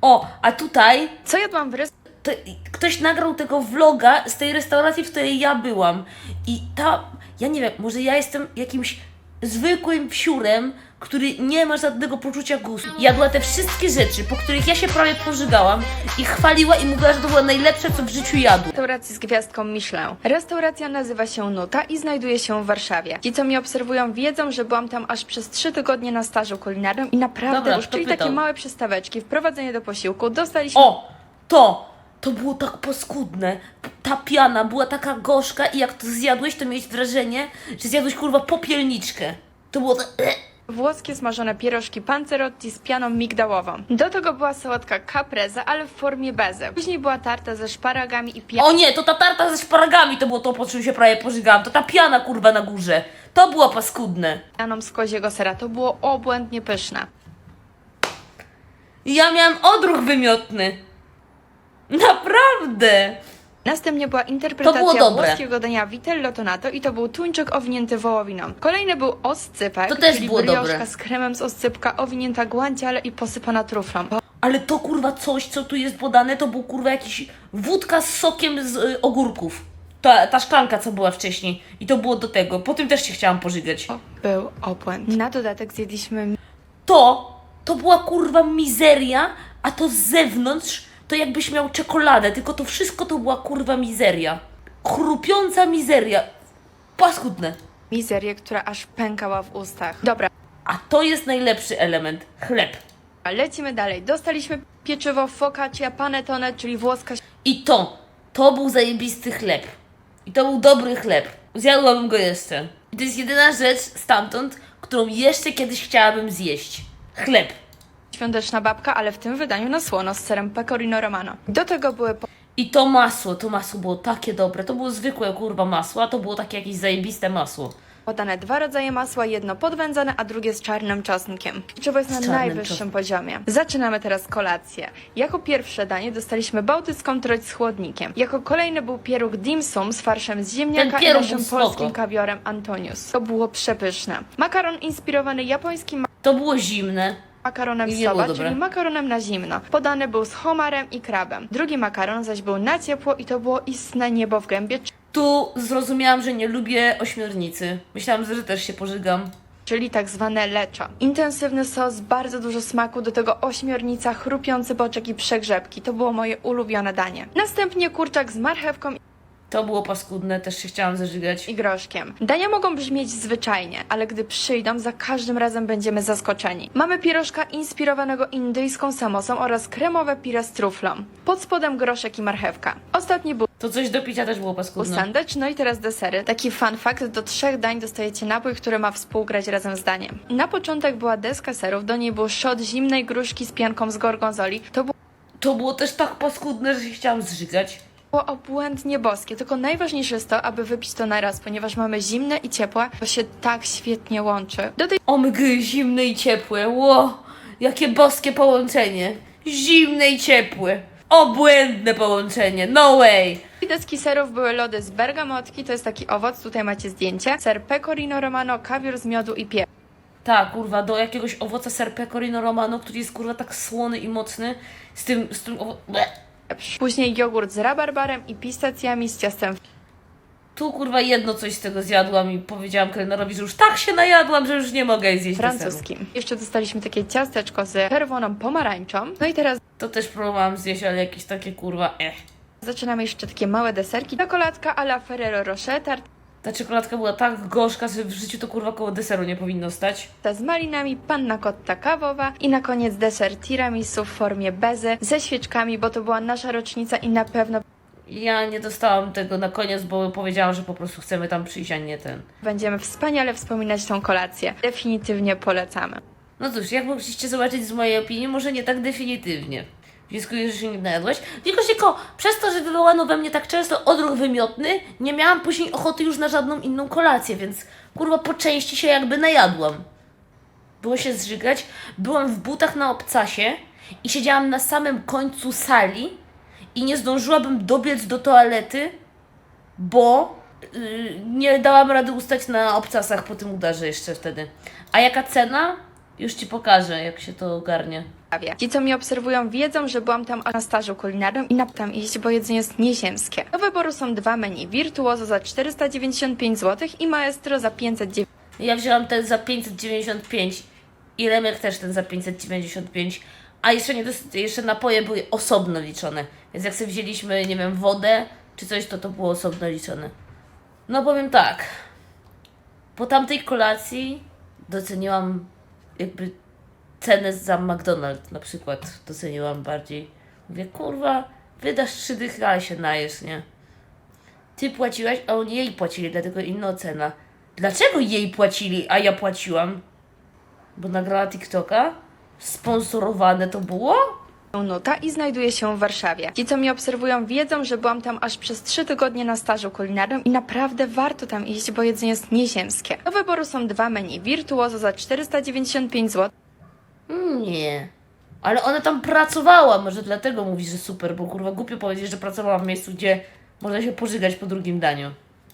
O, a tutaj Co jadłam w restauracji? to, ktoś nagrał tego vloga z tej restauracji, w której ja byłam. I ta, ja nie wiem, może ja jestem jakimś zwykłym wsiurem, który nie ma żadnego poczucia gustu. Jadła te wszystkie rzeczy, po których ja się prawie pożygałam i chwaliła i mówiła, że to było najlepsze, co w życiu jadła. Restauracji z gwiazdką Michelin. Restauracja nazywa się Nuta i znajduje się w Warszawie. Ci, co mnie obserwują, wiedzą, że byłam tam aż przez trzy tygodnie na stażu kulinarnym i naprawdę Dobra, pytał? takie małe przystaweczki, wprowadzenie do posiłku. Dostaliśmy O, to, to było tak paskudne. Ta piana była taka gorzka i jak to zjadłeś, to miałeś wrażenie, że zjadłeś kurwa popielniczkę. To było tak... włoskie smażone pierożki panzerotti z pianą migdałową. Do tego była sałatka caprese, ale w formie bezy. Później była tarta ze szparagami i pianą. O nie, to ta tarta ze szparagami to było to, po czym się prawie pożygałam. To ta piana kurwa na górze. To było paskudne. pianą z koziego sera. To było obłędnie pyszne. Ja miałam odruch wymiotny. Naprawdę. Następnie była interpretacja włoskiego dania vitello tonato i to był tuńczyk owinięty wołowiną. Kolejny był oscypek, To też czyli było dobre. z kremem z oscypka owinięta guanciale i posypana truflą. Ale to kurwa coś, co tu jest podane, to był kurwa jakiś wódka z sokiem z y, ogórków. Ta, ta szklanka, co była wcześniej. I to było do tego. Po tym też się chciałam pożygać. Był obłęd. Na dodatek zjedliśmy To, to była kurwa mizeria, a to z zewnątrz to jakbyś miał czekoladę, tylko to wszystko to była kurwa mizeria. Chrupiąca mizeria. Paskudne. mizerię, która aż pękała w ustach. Dobra, A to jest najlepszy element. Chleb. lecimy dalej. Dostaliśmy pieczywo focaccia panettone, czyli włoska I to, to był zajebisty chleb. I to był dobry chleb. Zjadłabym go jeszcze. I to jest jedyna rzecz stamtąd, którą jeszcze kiedyś chciałabym zjeść. Chleb. Świąteczna babka, ale w tym wydaniu na słono z serem pecorino romano. Do tego były I to masło, to masło było takie dobre. To było zwykłe kurwa masło, a to było takie jakieś zajebiste masło. podane dwa rodzaje masła, jedno podwędzone, a drugie z czarnym czosnkiem. Pieczywo jest na czarnym najwyższym czosnkiem. poziomie. Zaczynamy teraz kolację. Jako pierwsze danie dostaliśmy bałtycką troć z chłodnikiem. Jako kolejny był pieróg dim sum z farszem z ziemniaka Ten i pieróg naszym był spoko. polskim kawiorem Antonius. To było przepyszne. Makaron inspirowany japońskim To było zimne. Makaronem było soba, dobre. czyli makaronem na zimno. Podany był z homarem i krabem. Drugi makaron zaś był na ciepło i to było istne niebo w gębie, Tu zrozumiałam, że nie lubię ośmiornicy. Myślałam, że też się pożygam. czyli tak zwane leczo. Intensywny sos, bardzo dużo smaku, do tego ośmiornica, chrupiący boczek i przegrzebki. To było moje ulubione danie. Następnie kurczak z marchewką To było paskudne, też się chciałam zażygać. i groszkiem. Dania mogą brzmieć zwyczajnie, ale gdy przyjdą, za każdym razem będziemy zaskoczeni. Mamy pierożka inspirowanego indyjską samosą oraz kremowe pire z truflą. Pod spodem groszek i marchewka. Ostatni był To coś do picia też było paskudne. sandwich, no i teraz desery. Taki fun fact, do trzech dań dostajecie napój, który ma współgrać razem z daniem. Na początek była deska serów, do niej był shot zimnej gruszki z pianką z gorgonzoli. To To było też tak paskudne, że się chciałam zżygać. Było obłędnie boskie, tylko najważniejsze jest to, aby wypić to naraz, ponieważ mamy zimne i ciepłe, to się tak świetnie łączy. Do tej Omgy, zimne i ciepłe. Ło, jakie boskie połączenie. Zimne i ciepłe. Obłędne połączenie. No way. deski serów były lody z bergamotki, to jest taki owoc, tutaj macie zdjęcie, ser pecorino romano, kawior z miodu i pieprz. Tak, kurwa, do jakiegoś owoca ser pecorino romano, który jest kurwa tak słony i mocny. Z tym, z tym owo... Bleh. Później jogurt z rabarbarem i pistacjami z ciastem Tu kurwa jedno coś z tego zjadłam i powiedziałam kelnerowi, że już tak się najadłam, że już nie mogę zjeść deseru. francuskim. Jeszcze dostaliśmy takie ciasteczko z czerwoną pomarańczą. No i teraz To też próbowałam zjeść, ale jakieś takie kurwa eh. zaczynamy jeszcze takie małe deserki. Czekoladka a la Ferrero Rocher, tarta Ta czekoladka była tak gorzka, że w życiu to kurwa koło deseru nie powinno stać. z malinami, panna cotta kawowa i na koniec deser tiramisu w formie bezy ze świeczkami, bo to była nasza rocznica i na pewno Ja nie dostałam tego na koniec, bo powiedziałam, że po prostu chcemy tam przyjść, a nie ten. będziemy wspaniale wspominać tą kolację. Definitywnie polecamy. No cóż, jak mogliście zobaczyć z mojej opinii, może nie tak definitywnie. Wnioskuję, że się nie najadłaś. Tylko, tylko przez to, że wywołano we mnie tak często odruch wymiotny, nie miałam później ochoty już na żadną inną kolację, więc kurwa po części się jakby najadłam. Było się zżygać. Byłam w butach na obcasie i siedziałam na samym końcu sali i nie zdążyłabym dobiec do toalety, bo yy, nie dałam rady ustać na obcasach po tym udarze jeszcze wtedy. A jaka cena? Już Ci pokażę, jak się to ogarnie. Ci, co mnie obserwują, wiedzą, że byłam tam na stażu kulinarnym i na tam iść, bo jedzenie jest nieziemskie. Do wyboru są dwa menu: Virtuoso za 495 zł i Maestro za 509 Ja wzięłam ten za 595 i Remek też ten za 595, a jeszcze, nie jeszcze napoje były osobno liczone. Więc jak sobie wzięliśmy, nie wiem, wodę czy coś, to to było osobno liczone. No powiem tak, po tamtej kolacji doceniłam jakby cenę za McDonald's na przykład. Doceniłam bardziej. Mówię, kurwa, wydasz trzy dychy, ale się najesz, nie? Ty płaciłaś, a oni jej płacili, dlatego inna cena. Dlaczego jej płacili, a ja płaciłam? Bo nagrała TikToka? Sponsorowane to było? Nuta i znajduje się w Warszawie. Ci, co mnie obserwują, wiedzą, że byłam tam aż przez 3 tygodnie na stażu kulinarnym i naprawdę warto tam iść, bo jedzenie jest nieziemskie. Do wyboru są dwa menu: Virtuoso za 495 zł Nie. Ale ona tam pracowała, może dlatego mówi, że super, bo kurwa głupio powiedzieć, że pracowała w miejscu, gdzie można się pożygać po drugim daniu.